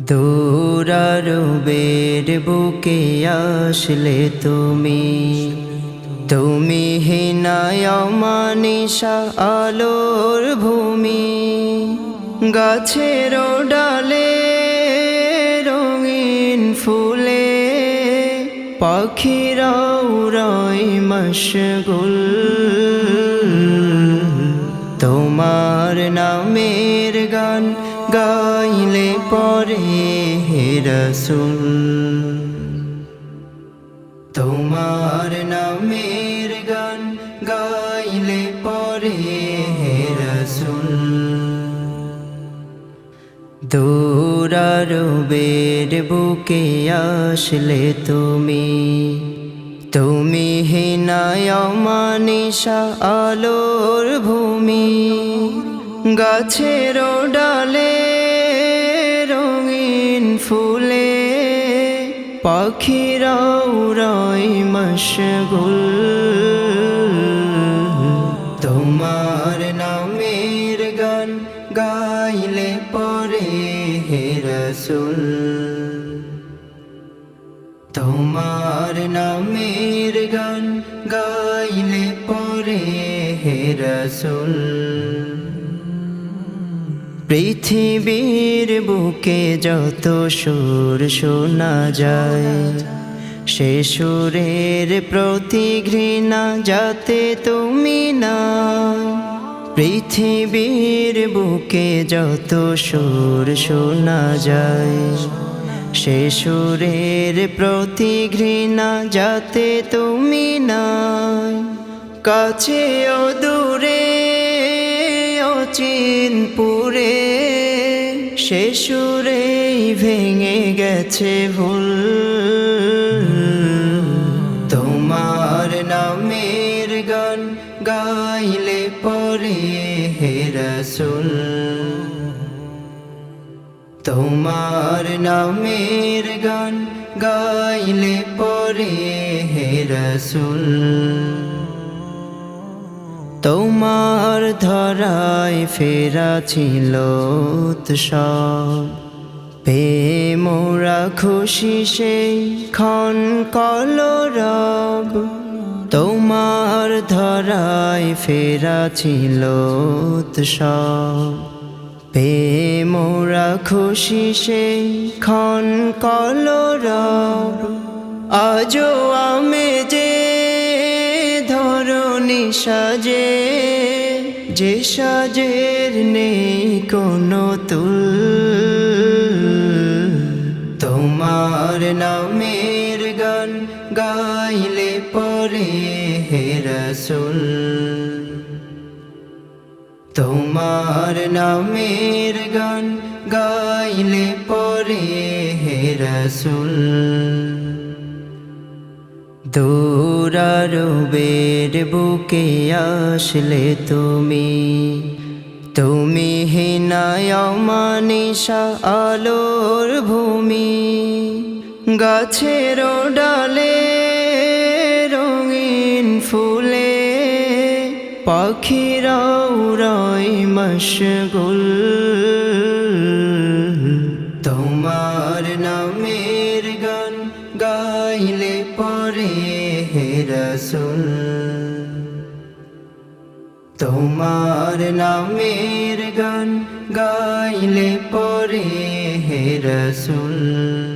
দূরারবের বুকে আসলে তুমি। তুমি হিনায় মানিসা আলোর ভূমি। গাছের ডালে রঙিন ফুলে। পাখিরাও রয় মশগুল। তোমার নামের গান গাইলে পরে হে রসুল। তোমার নামের গান গাইলে পরে হে রসুল। দূরারবের বুকে আসলে তুমি তুমি হিনায় মানিসা আলোর ভূমি। গাছের ডালে পাখিরাও রয় মশগুল। তোমার নামের গান গাইলে পরে হে রসুল। তোমার নামের গান গাইলে পরে হে রসুল। পৃথিবীর বুকে যত সুর শোনা যায়, সে সুরের প্রতি ঘৃণা যাতে তুমি না। পৃথিবীর বুকে যত সুর শোনা যায়, সে সুরের প্রতি ঘৃণা যাতে তুমি না। কাছে ও দূরে অচিনপুরে সে সুরেই ভেঙে গেছে ভুল। তোমার নামের গান গাইলে পরে হে রসুল। তোমার নামের গান গাইলে পরে হে রসুল। তোমার ধরায় ফেরা ছিল পে মোরা খুশি সেই ক্ষণ কলরব। তোমার ধরায় ফেরা ছিল পে মোরা খুশি সেই ক্ষণ কলরব। আজও আমি সাজে, যে সাজের নেই কোনো তুল। তোমার নামের গান গাইলে পরে হে রসুল। তোমার নামের গান গাইলে পরে হে রসুল। দূরারবের বুকে আসলে তুমি। তুমি হিনায় মানিসা আলোর ভূমি। গাছের ডালে রঙিন ফুলে পাখিরাও রয় মশগুল। হে রসুল তোমার নামের গান গাইলে পরে হে রসুল।